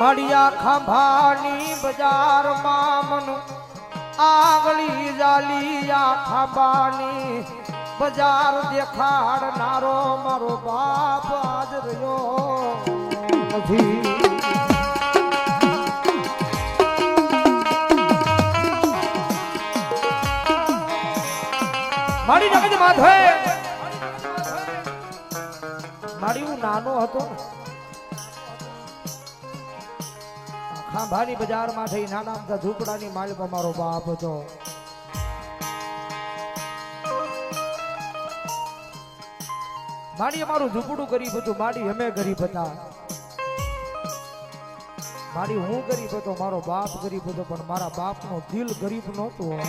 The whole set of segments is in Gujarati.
મળ્યા ખાંભાની બજારમાં મન આગળી જાલિયા ખાંભાની બજાર દેખાડનારો મારો બાપ આજ રહ્યો નથી. મારી જગત માથે મારી હું નાનો હતો. ખાંભાની બજારમાં થઈ નાના મોટા ઝૂંપડાની માલિક, મારો બાપ હતો માડી અમારું ઝૂંપડું ગરીબ હતું, માડી અમે ગરીબ હતા. મારી હું ગરીબ હતો, મારો બાપ ગરીબ હતો, પણ મારા બાપનો દિલ ગરીબ નહોતું.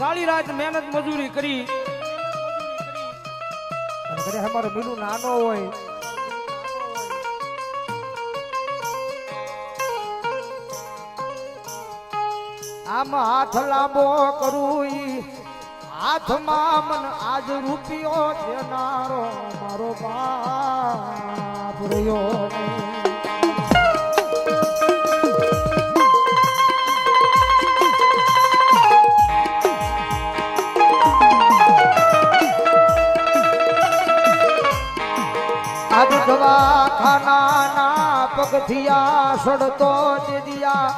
કાળી રાત મહેનત મજૂરી કરી અને અમારો મીનુ નાનો હોય. આમ હાથ લાંબો કરું હાથમાં મન આજ રૂપિયો દેનારો મારો બાપ રહ્યો નહીં. આજ દવાખાનાના પગથિયા સડતો દિયા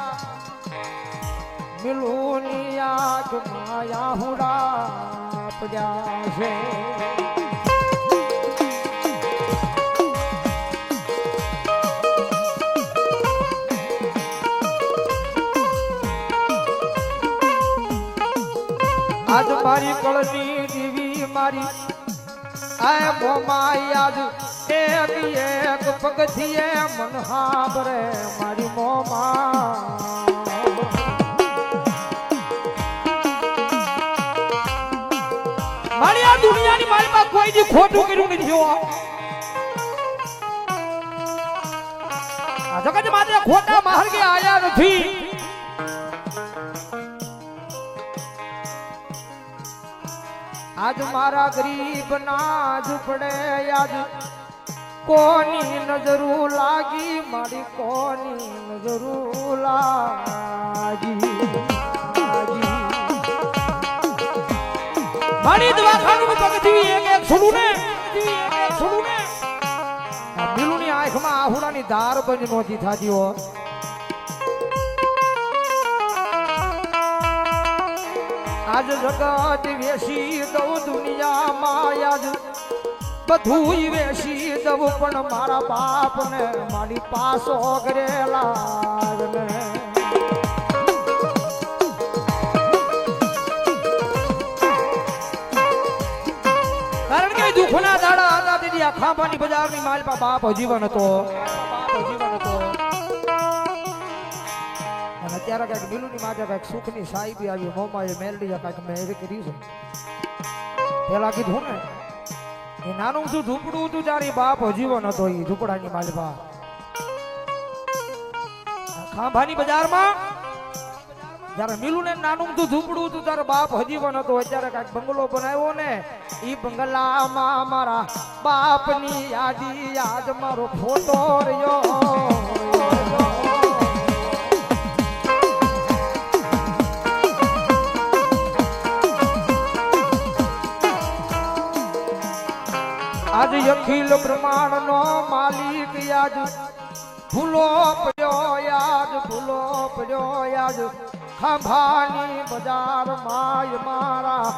મિલુનિયા માયા હુડા પડ્યા છે આજ મારી કળની દીવી મારી આ મોમાઈ આજ એક એક પગથિયે મન હાબરે મારી મોમા. મારી આ દુનિયાની મારી પાસે કોઈ દી ખોટું કર્યું નથી, હો. જગત માત્ર ખોટા માર્ગે આયા નથી. આજ મારા ગરીબ ના ઝૂપડે આજ કોની નજરું લાગી, મારી કોની નજરું લાગી. મારી દવાખાનું પગથી એક એક સુડું ને સુડું ને બિલુની આંખમાં આહુડાની ધાર બંધ નહોતી થતી હોત આજ જગત વેસી દઉં દુનિયામાં, આજ બધું વેસી દઉં પણ મારા મારી પાસો ગરેલા ને કે દુઃખના દાડા હતા બાપ બાપ અને અત્યારે કંઈક બિલુની માથે કંઈક સુખની સાહેબી આવી, મોમાં એ મેલડી કંઈક મેળ કરી છે. પેલા કીધું ને નાનું શું ઝૂંપડું તું ત્યારે બાપ જીવન હતો એ ઝૂંપડાની માલપા આ ખાંભાની બજારમાં જયારે મિલું ને નાનું તું ઝૂંપડું તું તારો બાપ હજીવન હતો અત્યારે કંઈક બંગલો બનાવ્યો ને, એ બંગલામાં મારા બાપની યાદી યાદ મારો ફોટો રહ્યો. આજ અખિલ બ્રહ્માંડ નો માલિક યાદ ભૂલો પડ્યો યાદ ભૂલો પડ્યો યાદ ખાંભાની બજાર માય મારા.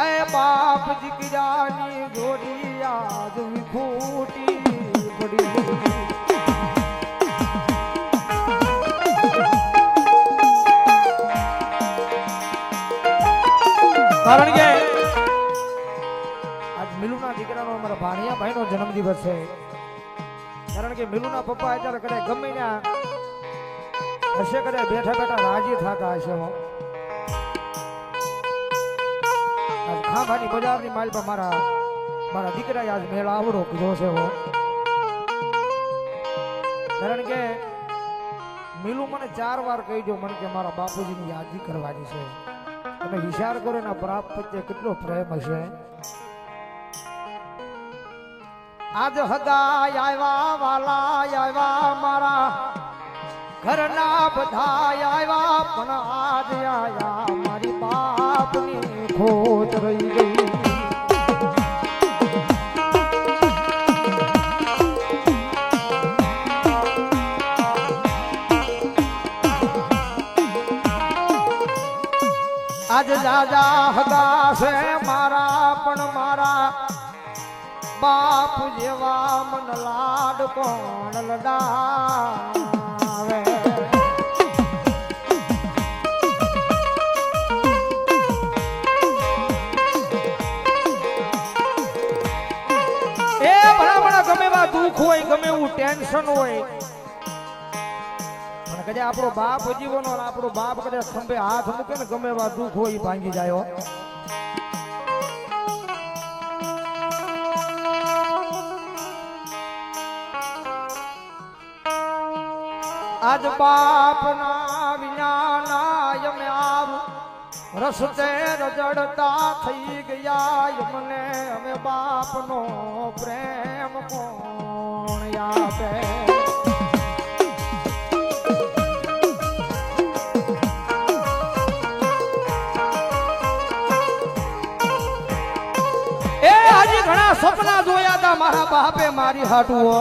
એ બાપ દીકરાની ગોરી યાદ વિખૂટી પડી કારણ કે ભાઈનો જન્મદિવસ છે. કારણ કે મિલુના પપ્પા અત્યારે કદાચ ગમે ત્યાં હશે, કદાચ બેઠા બેઠા રાજી થતા હશે ખાંભાની બજારની માલ પર મારા મારા દીકરા આજ મેળા આવડો કીધો છે હો. કારણ કે મિલુ મને ચાર વાર કહી દો મને કે મારા બાપુજીની યાદી કરવાની છે. તમે વિચાર કરો એના પ્રાપ્ત કેટલો પ્રેમ હશે. આજ હદાય આવ્યા વાલા આવ્યા મારા. ઘરના બધા આવ્યા, પણ આજ આયા મારી બાપની ખોટ રહી ગઈ. આજ દાદા હદા છે મારા, પણ મારા બાપ જેવા મન લાડ કોણ લડાવે? એ ગમે એવા દુઃખ હોય, ગમે એવું ટેન્શન હોય. પણ કદાચ આપણો બાપ જીવનો આપણો બાપ કદાચ ખંભે હાથ મૂકે ને ગમે એવા દુઃખ હોય ભાંગી જાય આજ બાપના વિનાના યમે આવ. રસ્તે રજડતા થઈ ગયા યમને અમે બાપનો પ્રેમ કોણ આપે? ઘણા સપના જોયા હતા મારા બાપે મારી હાટુઓ.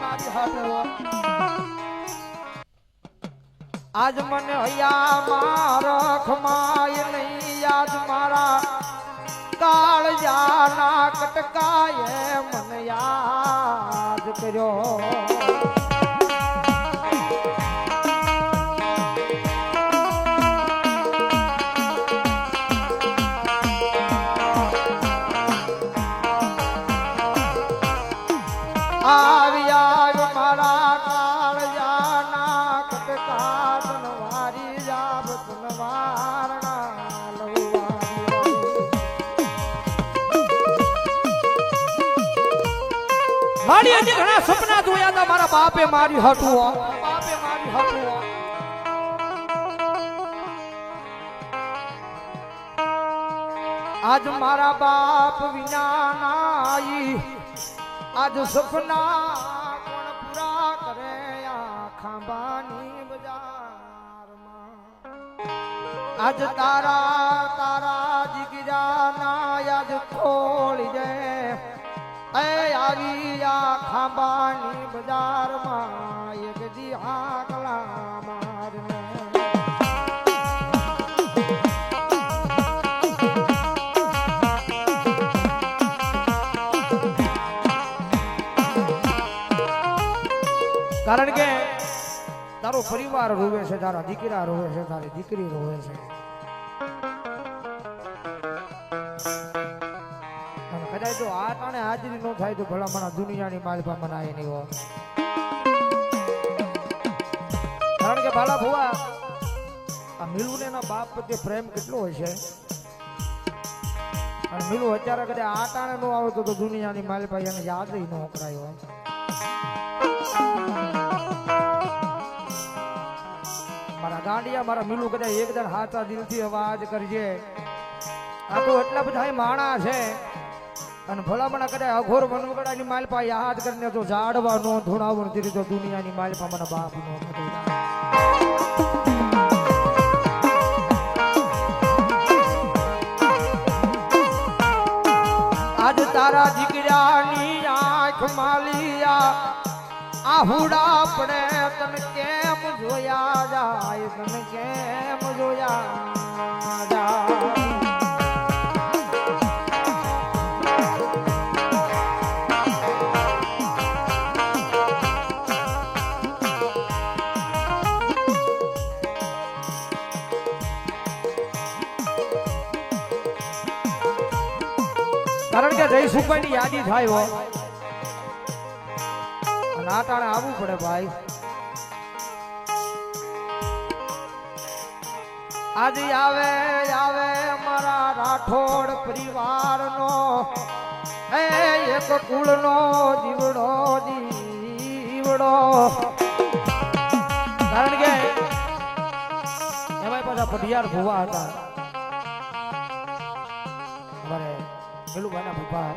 મારી હાટુઓ. આજ મને હૈયા મારા ખમાય નહીં આજ મારા કાળજાના કટકાએ મને યાદ કર્યો. બાપે મારી હટું બાપે મારી હટું આજ મારા બાપ વિના નાઈ, આજ સપના કોણ પૂરા કરે આ ખાંબાની બજારમાં. આજ તારા તારા જીગજા ના આજ ખોળી જાય આવી આ ખાંબાની બજારમાં એક દી હાકલા મારને કારણ કે તારો પરિવાર રોવે છે, તારા દીકરા રોવે છે, તારી દીકરી રોવે છે. હાજરી ન થાય તો ભલામણા દુનિયાની માલપા મનાય નહીં હો. કારણ કે ભાલા ભુવા, આ મિલુને એના બાપ પ્રત્યે પ્રેમ કેટલો હોય છે? અને મિલુ અત્યારે કદાચ આ ટાણે ન આવે તો દુનિયાની માલપા એને યાદ ન કરાય મારા ગાંડિયા, મારા મિલુ કદાચ એકદમ હાથા દિલથી અવાજ કરજે આ તો એટલા બધા માણા છે. અને ભલામણા કરે, અઘોર વનવગડાની માલપા યાદ કરીને તો ઝાડવા નો ધોળાવણ કરી તો દુનિયાની માલપા મને બાપ નો આજ તારા દીકરાની આંખ માલિયા, આહુડા પડે, તને કેમ જોયા જાય તને કેમ જોયા જાય કે જયસુખભાઈ યાદી થાય હો. અને ટાણે આવવું પડે ભાઈ. આજે આવે આવે મારા રાઠોડ પરિવારનો. એ એક કુળનો જીવડો દીવડો. કારણ કે એમાં પાછા પઢિયાર ભુવા હતા. અમારે પેલું ભાઈના ભૂપા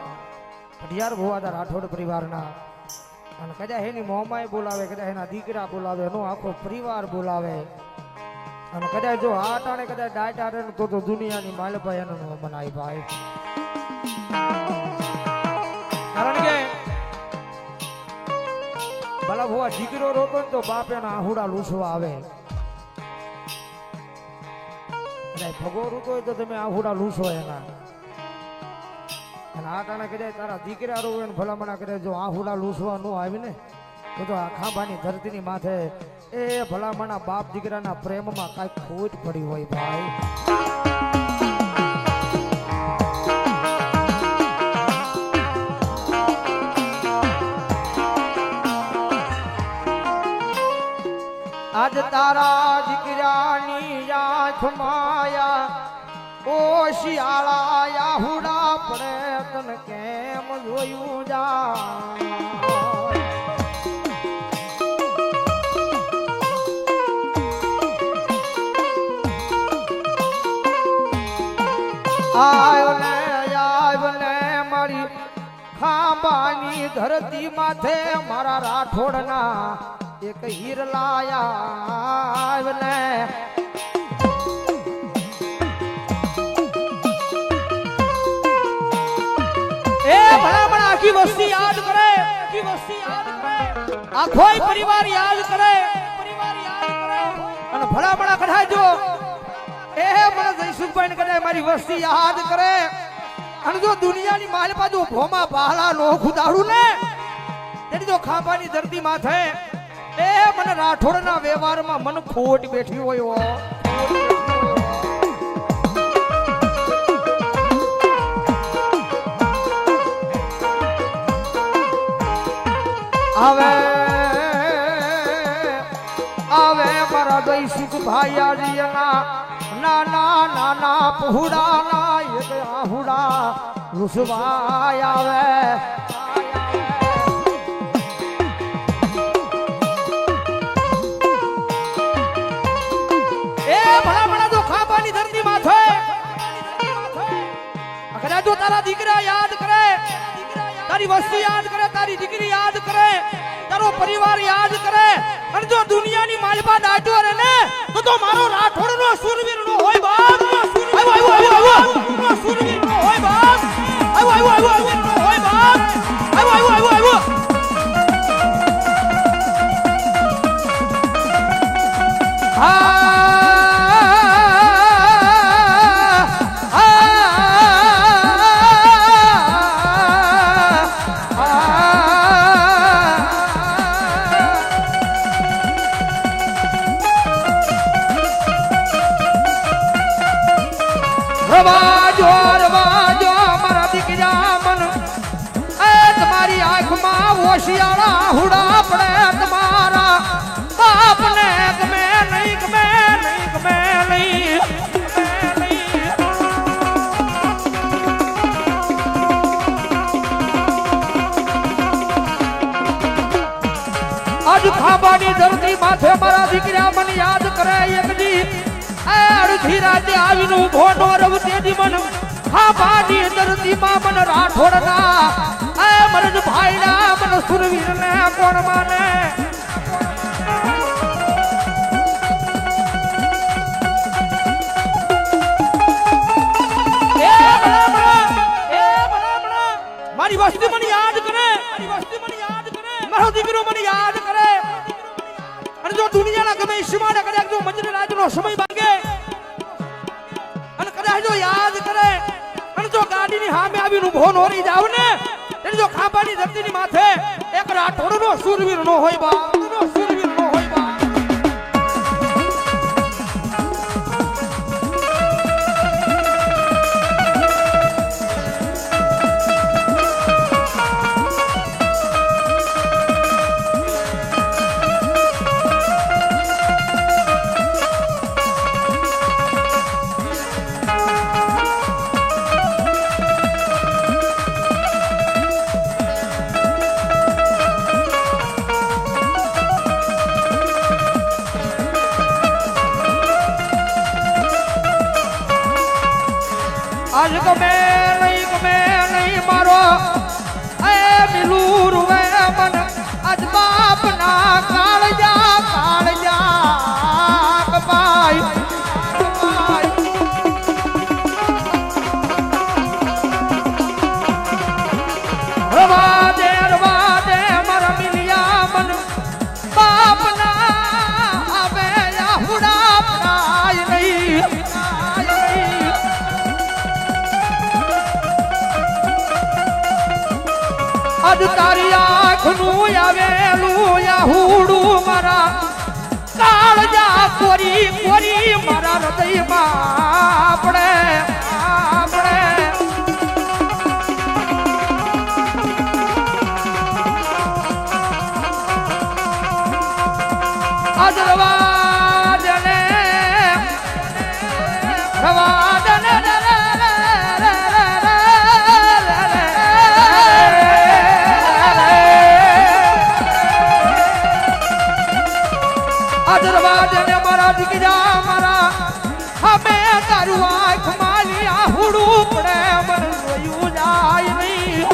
અઢિયાર ભુવાદાર રાઠોડ પરિવારના. અને કદાચ એની મોમાએ બોલાવે, કદાચ એના દીકરા બોલાવે, એનો આખો પરિવાર બોલાવે. અને કદાચ જો આ ટાણે કદાચ ડાટ આડે તો તો દુનિયાની માલભાઈ એનો મનાય ભાઈ. કારણ કે ભલા ભુવા દીકરો રોકો તો બાપ એના આહુડા લૂછવા આવે. ભગો રૂકો હોય તો તમે આહુડા લૂછો એના. અને આ કારણે કદાચ તારા દીકરા રોવે ભલામણા કરે જો આહુડા લૂસવા ન આવી ને, તો આ ખાંભાની ધરતીની માથે એ ભલામણા બાપ દીકરાના પ્રેમમાં કાંઈક ખોટ પડી હોય ભાઈ. આજ તારા દીકરાની માયા ઓ શિયાળા યાહુડા પડે તને કેમ જોયું જા? આયો ને આયો ને મારી ખાંબાની ધરતી માથે મારા રાઠોડના એક હીર લાયા. આખી વસ્તી યાદ કરે. આખી વસ્તી યાદ કરે. આખો પરિવાર યાદ કરે પરિવાર યાદ કરે. અને ભલા ભલા કઢાજો એ મને જયસુખભાઈ ને કદાચ મારી વસ્તી યાદ કરે. અને જો દુનિયાની માલ બાજુ ભોમા બહાલા નો ખુદાડું ને, તેની જો ખાંભાની ધરતી માથે, એ મને રાઠોડના વ્યવહારમાં મન ખોટ બેઠી હોય આવે આવે મારા દઈ સુખ ભાઈ આજના નાના નાના પહુડાના, એક આહુડા લુસવાય આવે. તારા દીકરા યાદ કરે, તારી વસ્તી યાદ કરે, તારી દીકરી યાદ કરે પરિવાર યાદ કરે અને જો દુનિયાની માલપા દાટો રે ને, તો તો મારો રાઠોડ નો સુરવીર નો હોય બાપ. આવ્યો આવ્યો આવ્યો આવ્યો સુરવીર નો હોય બાપ. આવ્યો આવ્યો આવ્યો હોય બાપ આવ્યો આવ્યો આવ્યો આવ્યો માથે મારા દીકરા મને યાદ કરે એકજી અડધી રાતે આવીને ઊભો નો રવ તેજી મન. ખાંભાની ધરતીમાં મન રાઠોડના. એ મન ભાઈના મન સુરવીર ને કોણ માને. મારી વસ્તી મને યાદ કરે. મારી વસ્તી મને યાદ કરે. મારો દીકરો મને યાદ જો દુનિયાના ગમે ઈશ્વરે કદાચ જો મંજરી રાજનો સમય ભાગે અને કદાચ જો યાદ કરે, અને જો ગાડીની સામે આવીને ઊભો નો રહી જાવ ને એટલે જો ખાંભાની ધરતીની માથે એક રાઠોડનો સુરવીર નો હોય બા આજ ગમે નહીં ગમે નહીં મારો અજ તારી આંખનું આવેલું યાહુડું મારા. કાળજા કોરી કોરી મારા હૃદયમાં આપણે આપણે આજ રવાજને મારા દીકરા મારા અમે તારું આંખ માલી આહુડું પડે મન જોયું જાય નહીં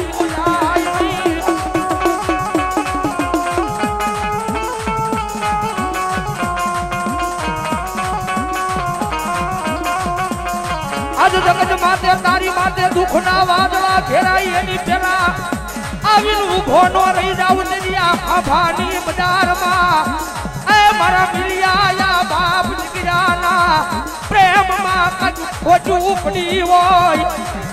આજ જગત માતે તારી માતે દુઃખના વાદળા ઘેરાઈ એની પેલા આવીને ઊભો નો બાપ દીકરાના પ્રેમમાં કજ ખોટું પડી હોય.